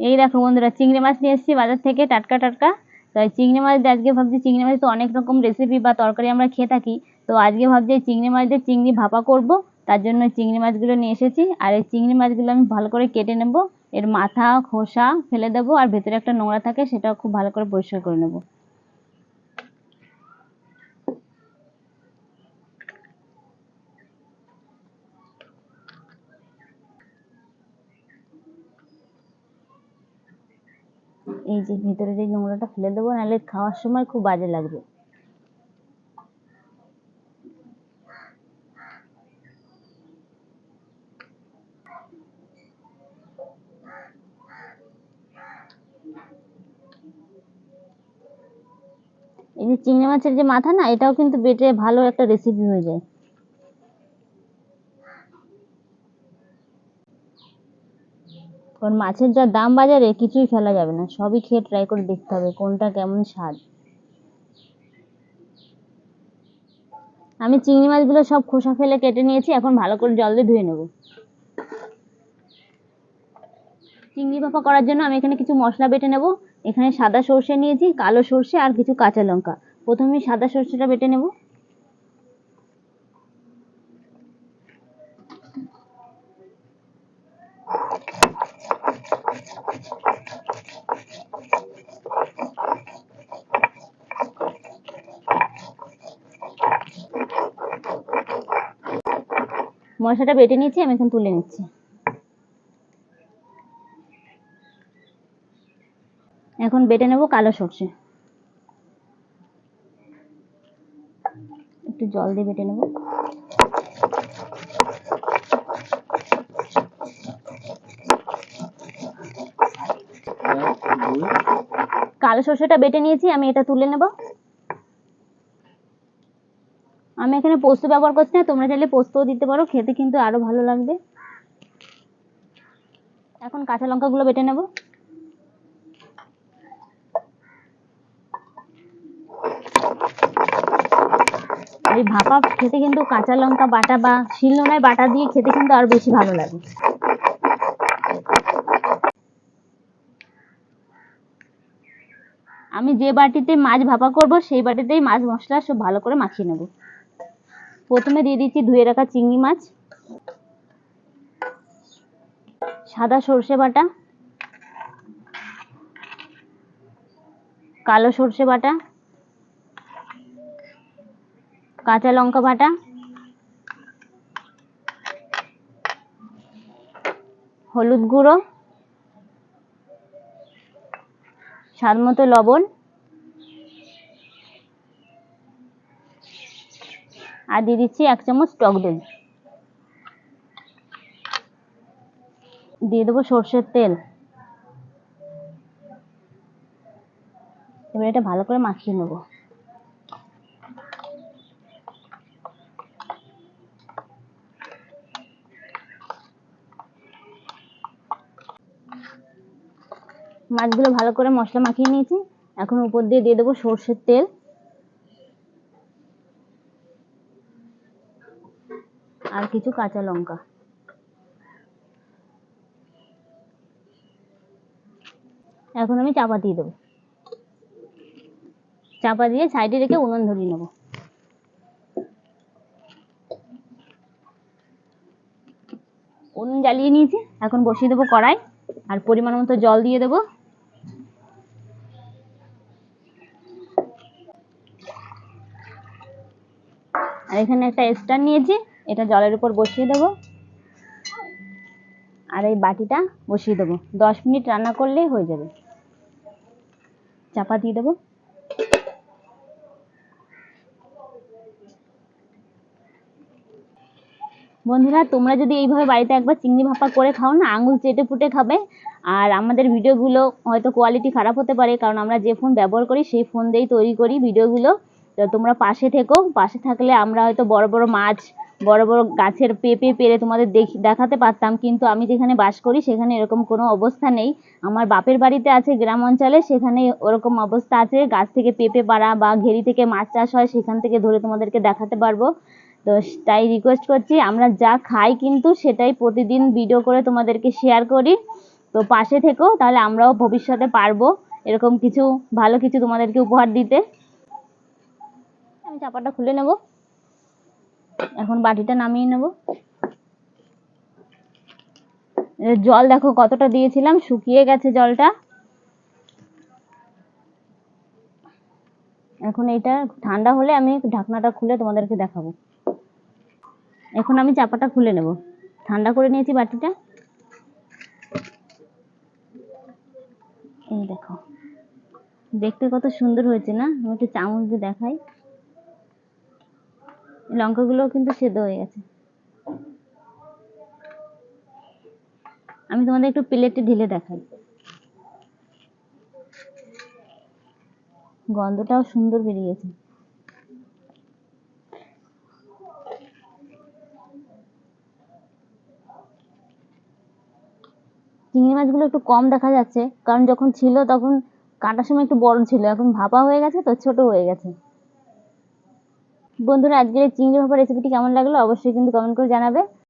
এই দেখো বন্ধুরা, চিংড়ি মাছ নিয়ে এসেছি বাজার থেকে, টাটকা টাটকা। তো এই চিংড়ি মাছ দিয়ে আজকে ভাবছি, চিংড়ি মাছ তো অনেক রকম রেসিপি বা তরকারি আমরা খেয়ে থাকি। তো আজকে ভাবছি চিংড়ি মাছ দিয়ে চিংড়ি ভাপা করব, তার জন্য চিংড়ি মাছগুলো নিয়ে এসেছি। আর এই চিংড়ি মাছগুলো আমি ভালো করে কেটে নেব, এর মাথা, খোসা ফেলে দেবো, আর ভেতরে একটা নোংরা থাকে, সেটাও খুব ভালো করে পরিষ্কার করে নেব। এই যে ভিতরে যে নোংরাটা ফেলে দেবো, নাহলে খাওয়ার সময় খুব বাজে লাগবে। এই যে চিংড়ি মাছের যে মাথা না, এটাও কিন্তু বেটে ভালো একটা রেসিপি হয়ে যায়। কারণ মাছের যা দাম বাজারে কিছুই ফেলা যাবে না। সবই খেয়ে ট্রাই করে দেখতে হবে কোনটা কেমন স্বাদ। আমি চিংড়ি মাছগুলো সব খোসা ফেলে কেটে নিয়েছি, এখন ভালো করে জল দিয়ে ধুয়ে নেব। চিংড়ি ভাপা করার জন্য আমি এখানে কিছু মশলা বেটে নেব। এখানে সাদা সর্ষে নিয়েছি, কালো সর্ষে আর কিছু কাঁচা লঙ্কা। প্রথমে সাদা সর্ষেটা বেটে নেব। মশলাটা বেটে নিয়েছি আমি এখন তুলে নিচ্ছি। এখন বেটে নেব কালো সর্ষে। একটু জল দিয়ে বেটে নেব। কালো সর্ষেটা বেটে নিয়েছি আমি এটা তুলে নেব। আমি এখানে পোস্ত ব্যবহার করছি না, তোমরা চাইলে পোস্তও দিতে পারো, খেতে কিন্তু আরও ভালো লাগবে। এখন কাঁচা লঙ্কাগুলো বেটে নেব। এই ভাপা খেতে কিন্তু কাঁচা লঙ্কা বাটা বা শিলনোড়ায় বাটা দিয়ে খেতে কিন্তু আরও বেশি ভালো লাগে। আমি যে বাটিতে মাছ ভাপা করব, সেই বাটিতেই মাছ মশলা সব ভালো করে মাখিয়ে নেব। প্রথমে দিয়ে দিচ্ছি ধুয়ে রাখা চিংড়ি মাছ, সাদা সর্ষে বাটা, কালো সর্ষে বাটা, কাঁচা লঙ্কা বাটা, হলুদ গুঁড়ো স্বাদ মতো লবণ আর দিয়ে দিচ্ছি এক চামচ টক দই। দিয়ে দেবো সর্ষের তেল। এবার এটা ভালো করে মাখিয়ে নেব। মাছগুলো ভালো করে মশলা মাখিয়ে নিয়েছি। এখন উপর দিয়ে দিয়ে দেবো সর্ষের তেল। আর কিছু কাঁচা লঙ্কা। এখন আমি চাপা দিয়ে দেবো। চাপা দিয়ে সাইডে রেখে উনুন ধরিয়ে নেব। উনুন জ্বালিয়ে নিয়েছি। এখন বসিয়ে দেবো কড়াই। আর পরিমাণ মতো জল দিয়ে দেবো। আর এখানে একটা স্টার নিয়েছি। এটা জলের উপর বসিয়ে দেবো। আর এই বাটিটা বসিয়ে দেবো। দশ মিনিট রান্না করলেই হয়ে যাবে। চাপা দিয়ে দেবো। বন্ধুরা, তোমরা যদি এইভাবে বাড়িতে একবার চিংড়ি ভাপা করে খাও না, আঙুল চেটে ফুটে খাবে। আর আমাদের ভিডিওগুলো হয়তো কোয়ালিটি খারাপ হতে পারে, কারণ আমরা যে ফোন ব্যবহার করি, সেই ফোন দিয়েই তৈরি করি ভিডিওগুলো। তো তোমরা পাশে থেকো। পাশে থাকলে আমরা হয়তো বড় বড় মাছ বড় বড় গাছের পেঁপে পেরে তোমাদের দেখি, দেখাতে পারতাম, কিন্তু আমি যেখানে বাস করি সেখানে এরকম কোনো অবস্থা নেই। আমার বাপের বাড়িতে আছে গ্রাম অঞ্চলে, সেখানে ওরকম অবস্থা আছে। গাছ থেকে পেঁপে পাড়া বা ঘেরি থেকে মাছ চাষ হয়, সেখান থেকে ধরে তোমাদেরকে দেখাতে পারব। তো তাই রিকোয়েস্ট করছি, আমরা যা খাই কিন্তু সেটাই প্রতিদিন ভিডিও করে তোমাদেরকে শেয়ার করি। তো পাশে থেকো, তাহলে আমরাও ভবিষ্যতে পারব এরকম কিছু, ভালো কিছু তোমাদেরকে উপহার দিতে। আমি চাপাটা খুলে নেব। এখন বাটিটা নামিয়ে নেব। জল দেখো কতটা দিয়েছিলাম, শুকিয়ে গেছে জলটা। এখন এটা ঠান্ডা হলে আমি ঢাকনাটা খুলে তোমাদেরকে দেখাবো। এখন আমি চাপাটা খুলে নেব। ঠান্ডা করে নিয়েছি বাটিটা। এই দেখো। দেখতে কত সুন্দর হয়েছে না? আমি একটু চামচ দিয়ে দেখাই। লঙ্কাগুলোও কিন্তু সেদ্ধ হয়ে গেছে। আমি তোমাদের একটু প্লেটে ঢেলে দেখাই। গন্ধটাও সুন্দর বেরিয়েছে চিংড়ি মাছগুলো একটু কম দেখা যাচ্ছে, কারণ যখন ছিল তখন কাটার সময় একটু বড় ছিল, এখন ভাপা হয়ে গেছে তো ছোট হয়ে গেছে। বন্ধুরা আজকের চিংড়ি ভাপা রেসিপিটি কেমন লাগল অবশ্যই কিন্তু কমেন্ট করে জানাবে।